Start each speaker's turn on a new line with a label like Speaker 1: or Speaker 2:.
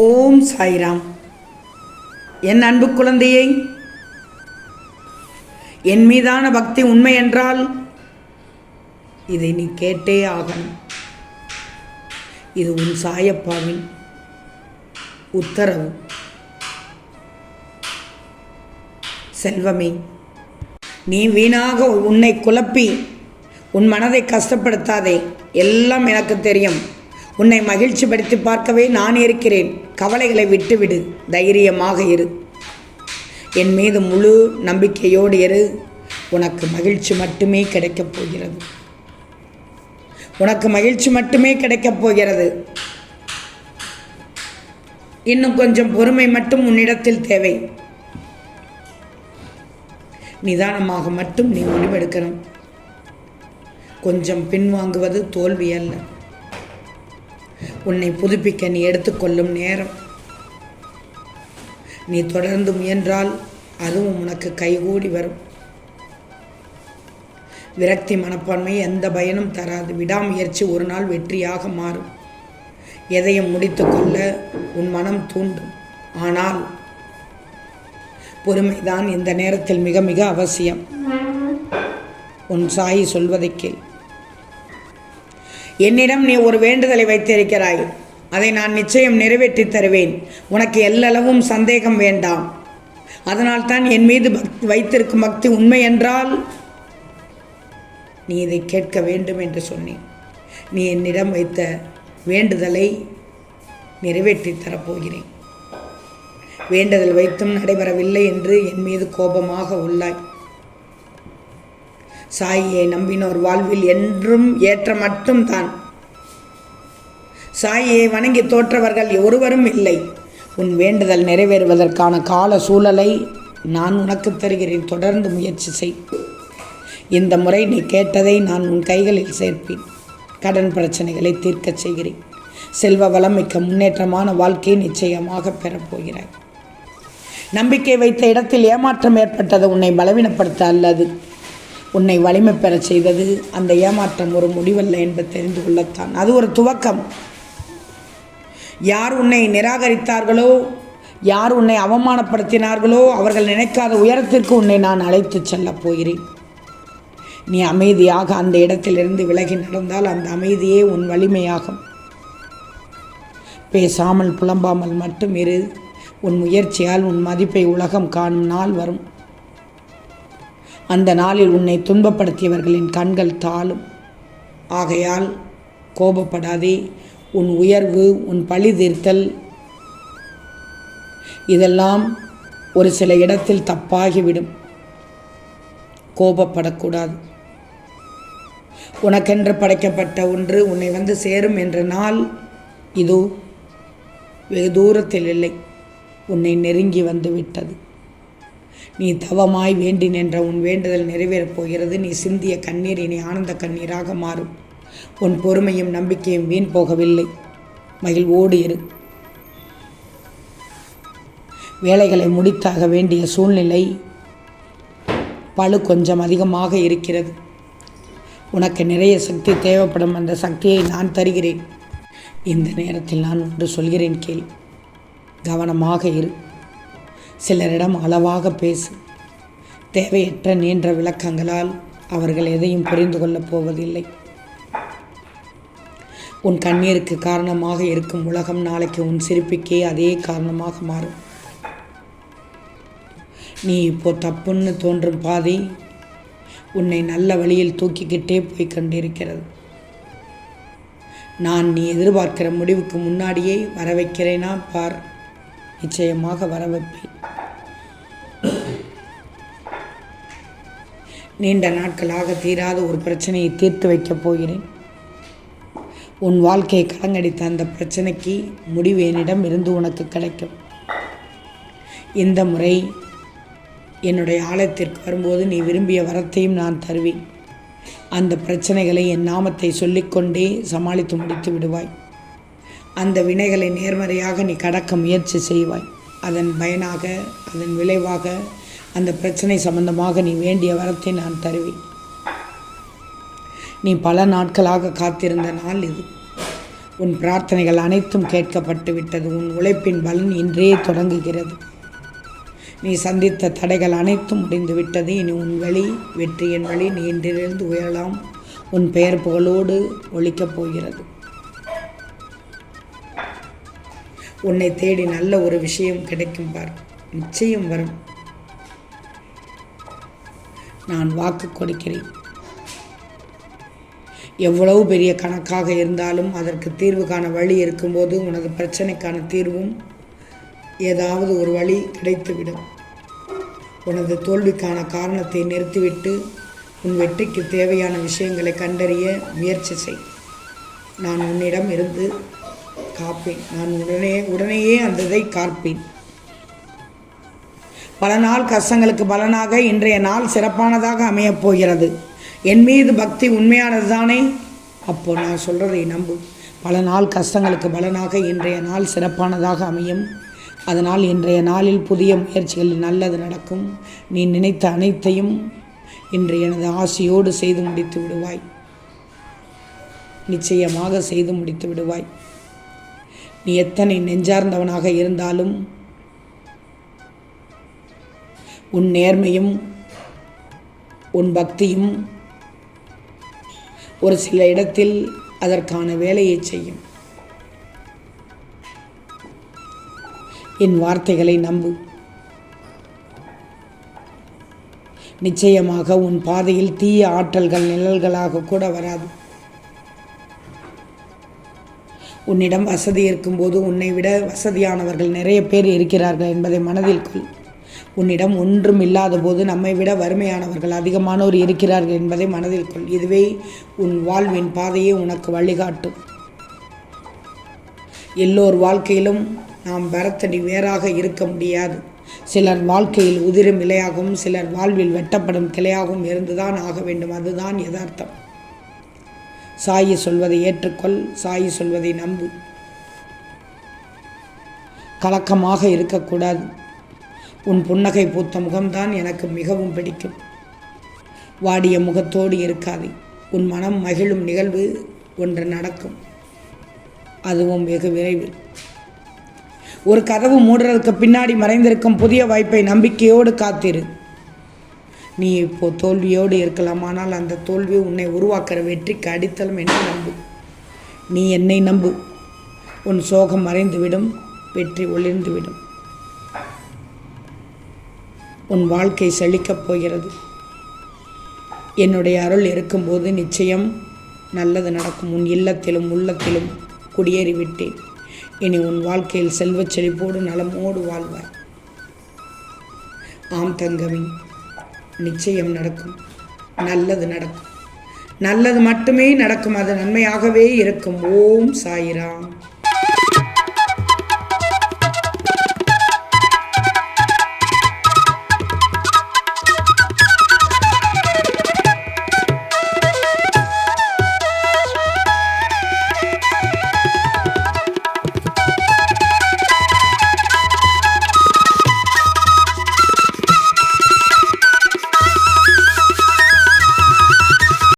Speaker 1: ஓம் சாய்ராம். என் அன்பு குழந்தையை என் மீதான பக்தி உண்மை என்றால் இதை நீ கேட்டே ஆகணும். இது உன் சாயப்பாவின் உத்தரவு. செல்வமே நீ வீணாக உன்னை குழப்பி உன் மனதை கஷ்டப்படுத்தாதே. எல்லாம் எனக்கு தெரியும். உன்னை மகிழ்ச்சிப்படுத்தி பார்க்கவே நான் இருக்கிறேன். கவலைகளை விட்டுவிடு. தைரியமாக இரு. என் மீது முழு நம்பிக்கையோடு இரு. உனக்கு மகிழ்ச்சி மட்டுமே கிடைக்கப் போகிறது. உனக்கு மகிழ்ச்சி மட்டுமே கிடைக்கப் போகிறது. இன்னும் கொஞ்சம் பொறுமை மட்டும் உன்னிடத்தில் தேவை. நிதானமாக மட்டும் நீ முடிவெடுக்கணும். கொஞ்சம் பின்வாங்குவது தோல்வி அல்ல. உன்னை புதுப்பிக்க நீ எடுத்துக்கொள்ளும் நேரம். நீ தொடர்ந்து முயன்றால் அதுவும் உனக்கு கைகூடி வரும். விரக்தி மனப்பான்மை எந்த பயனும் தராது. விடாமுயற்சி ஒரு நாள் வெற்றியாக மாறும். எதையும் முடித்துக்கொள்ள உன் மனம் தூண்டும். ஆனால் பொறுமைதான் இந்த நேரத்தில் மிக மிக அவசியம். உன் சாயி சொல்வதை கேள். என்னிடம் நீ ஒரு வேண்டுதலை வைத்திருக்கிறாய். அதை நான் நிச்சயம் நிறைவேற்றி தருவேன். உனக்கு எல்லளவும் சந்தேகம் வேண்டாம். அதனால்தான் என் மீது பக்தி வைத்திருக்கும் பக்தி உண்மை என்றால் நீ இதை கேட்க வேண்டும் என்று சொன்னேன். நீ என்னிடம் வைத்த வேண்டுதலை நிறைவேற்றி தரப்போகிறேன் வேண்டுதல் வைத்தும் நடைபெறவில்லை என்று என் மீது கோபமாக உள்ளாய். சாயியை நம்பினோர் வாழ்வில் என்றும் ஏற்ற மட்டும்தான் சாயியை வணங்கி தோற்றவர்கள் ஒருவரும் இல்லை. உன் வேண்டுதல் நிறைவேறுவதற்கான கால சூழலை நான் உனக்கு தருகிறேன். தொடர்ந்து முயற்சி செய். இந்த முறை நீ கேட்டதை நான் உன் கைகளில் சேர்ப்பேன். கடன் பிரச்சனைகளை தீர்க்கச் செய்கிறேன். செல்வ வளம் மிக்க முன்னேற்றமான வாழ்க்கையை நிச்சயமாக பெறப்போகிறாய் நம்பிக்கை வைத்த இடத்தில் ஏமாற்றம் ஏற்பட்டது உன்னை பலவீனப்படுத்த அல்லது உன்னை வலிமை பெறச் செய்தது அந்த ஏமாற்றம் ஒரு முடிவல்ல என்பது தெரிந்து கொள்ளத்தான். அது ஒரு துவக்கம். யார் உன்னை நிராகரித்தார்களோ யார் உன்னை அவமானப்படுத்தினார்களோ அவர்கள் நினைக்காத உயரத்திற்கு உன்னை நான் அழைத்துச் செல்லப் போகிறேன். நீ அமைதியாக அந்த இடத்திலிருந்து விலகி நடந்தால் அந்த அமைதியே உன் வலிமையாகும். பேசாமல் புலம்பாமல் மட்டும் இரு. உன் முயற்சியால் உன் மதிப்பை உலகம் காணும் நாள் வரும். அந்த நாளில் உன்னை துன்பப்படுத்தியவர்களின் கண்கள் தாழும். ஆகையால் கோபப்படாதே உன் உயர்வு உன் பழி தீர்த்தல். இதெல்லாம் ஒரு சில இடத்தில் தப்பாகிவிடும். கோபப்படக்கூடாது. உனக்கென்று படைக்கப்பட்ட ஒன்று உன்னை வந்து சேரும் என்ற நாள் இதோ வெகு தூரத்தில் இல்லை. உன்னை நெருங்கி வந்து விட்டது. நீ தவமாய் வேண்டி நின்ற உன் வேண்டுதல் நிறைவேறப் போகிறது. நீ சிந்திய கண்ணீர் இனி ஆனந்த கண்ணீராக மாறும். உன் பொறுமையும் நம்பிக்கையும் வீண் போகவில்லை. மகிழ்வோடு இரு. வேலைகளை முடித்தாக வேண்டிய சூழ்நிலை பழு கொஞ்சம் அதிகமாக இருக்கிறது. உனக்கு நிறைய சக்தி தேவைப்படும் அந்த சக்தியை நான் தருகிறேன். இந்த நேரத்தில் நான் ஒன்று சொல்கிறேன் கேள். கவனமாக இரு. சிலரிடம் அளவாக பேசு. தேவையற்ற நீண்ட விளக்கங்களால் அவர்கள் எதையும் புரிந்து கொள்ளப் போவதில்லை. உன் கண்ணீருக்கு காரணமாக இருக்கும் உலகம் நாளைக்கு உன் சிரிப்புக்கே அதே காரணமாக மாறும். நீ இப்போ தப்புன்னு தோன்றும் பாதை உன்னை நல்ல வழியில் தூக்கிக்கிட்டே போய் கொண்டிருக்கிறது. நான் நீ எதிர்பார்க்கிற முடிவுக்கு முன்னாடியே வர வைக்கிறேனா பார். நிச்சயமாக வர வைப்பேன் நீண்ட நாட்களாக தீராத ஒரு பிரச்சனையை தீர்த்து வைக்கப் போகிறேன். உன் வாழ்க்கையை கலங்கடித்த அந்த பிரச்சனைக்கு முடிவு என்னிடம் இருந்து உனக்கு கிடைக்கும். இந்த முறை என்னுடைய ஆலயத்திற்கு வரும்போது நீ விரும்பிய வரத்தையும் நான் தருவேன். அந்த பிரச்சனைகளை என் நாமத்தை சொல்லிக்கொண்டே சமாளித்து முடித்து விடுவாய். அந்த வினைகளை நேர்மறையாக நீ கடக்க முயற்சி செய்வாய். அதன் பயனாக அதன் விளைவாக அந்த பிரச்சனை சம்பந்தமாக நீ வேண்டிய வரத்தை நான் தருவேன். நீ பல நாட்களாக காத்திருந்த நாள் இது. உன் பிரார்த்தனைகள் அனைத்தும் கேட்கப்பட்டு விட்டது. உன் உழைப்பின் பலன் இன்றே தொடங்குகிறது. நீ சந்தித்த தடைகள் அனைத்தும் முடிந்து விட்டது. இனி உன் வழி வெற்றியின் வழி நீ இன்றிலிருந்து உயரலாம். உன் பெயர் புகழோடு ஒழிக்கப் போகிறது. உன்னை தேடி நல்ல ஒரு விஷயம் கிடைக்கும் பார். நிச்சயம் வரும். நான் வாக்கு கொடுக்கிறேன். எவ்வளவு பெரிய கணக்காக இருந்தாலும் அதற்கு தீர்வு காண வழி இருக்கும்போது உனது பிரச்சனைக்கான தீர்வும் ஏதாவது ஒரு வழி கிடைத்துவிடும். உனது தோல்விக்கான காரணத்தை நிறுத்திவிட்டு உன் வெற்றிக்கு தேவையான விஷயங்களை கண்டறிய முயற்சி செய். நான் உன்னிடம் இருந்து காப்பேன். நான் உடனே உடனேயே அந்த இதை காப்பேன். பல நாள் கஷ்டங்களுக்கு பலனாக இன்றைய நாள் சிறப்பானதாக அமையப் போகிறது. என் மீது பக்தி உண்மையானது தானே? அப்போ நான் சொல்கிறதை நம்பு. பல நாள் கஷ்டங்களுக்கு பலனாக இன்றைய நாள் சிறப்பானதாக அமையும். அதனால் இன்றைய நாளில் புதிய முயற்சிகளில் நல்லது நடக்கும். நீ நினைத்த அனைத்தையும் இன்று எனது ஆசையோடு செய்து முடித்து விடுவாய். நிச்சயமாக செய்து முடித்து விடுவாய். நீ எத்தனை நெஞ்சார்ந்தவனாக இருந்தாலும் உன் நேர்மையும் உன் பக்தியும் ஒரு சில இடத்தில் அதற்கான வேலையை செய்யும். என் வார்த்தைகளை நம்பு. நிச்சயமாக உன் பாதையில் தீய ஆற்றல்கள் நிழல்களாக கூட வராது. உன்னிடம் வசதி இருக்கும்போது உன்னை விட வசதியானவர்கள் நிறைய பேர் இருக்கிறார்கள் என்பதை மனதில் கொள். உன்னிடம் ஒன்றும் இல்லாத போது நம்மை விட வறுமையானவர்கள் அதிகமானோர் இருக்கிறார்கள் என்பதை மனதில் கொள். இதுவே உன் வாழ்வின் பாதையை உனக்கு வழிகாட்டும். எல்லோர் வாழ்க்கையிலும் நாம் பரத்தடி வேறாக இருக்க முடியாது. சிலர் வாழ்க்கையில் உதிரும் இலையாகவும் சிலர் வாழ்வில் வெட்டப்படும் கிளையாகவும் இருந்துதான் ஆக வேண்டும். அதுதான் யதார்த்தம். சாயி சொல்வதை ஏற்றுக்கொள் சாயி சொல்வதை நம்பு. கலக்கமாக இருக்கக்கூடாது. உன் புன்னகை பூத்த முகம்தான் எனக்கு மிகவும் பிடிக்கும். வாடிய முகத்தோடு இருக்காதே. உன் மனம் மகிழும் நிகழ்வு ஒன்று நடக்கும். அதுவும் வெகு விரைவில். ஒரு கதவு மூடுறதுக்கு பின்னாடி மறைந்திருக்கும் புதிய வாய்ப்பை நம்பிக்கையோடு காத்திரு. நீ இப்போ தோல்வியோடு இருக்கலாம் ஆனால் அந்த தோல்வி உன்னை உருவாக்குற வெற்றிக்கு அடித்தளம் என்று நம்பு. நீ என்னை நம்பு. உன் சோகம் மறைந்துவிடும் வெற்றி ஒளிர்ந்துவிடும். உன் வாழ்க்கை செழிக்கப் போகிறது. என்னுடைய அருள் இருக்கும்போது நிச்சயம் நல்லது நடக்கும். உன் இல்லத்திலும் உள்ளத்திலும் குடியேறிவிட்டேன். இனி உன் வாழ்க்கையில் செல்வச் செழிப்போடு நலமோடு வாழ்வாய். ஆம் தங்கமி நிச்சயம் நடக்கும். நல்லது நடக்கும். நல்லது மட்டுமே நடக்கும். அது நன்மையாகவே இருக்கும். ஓம் சாயிராம்.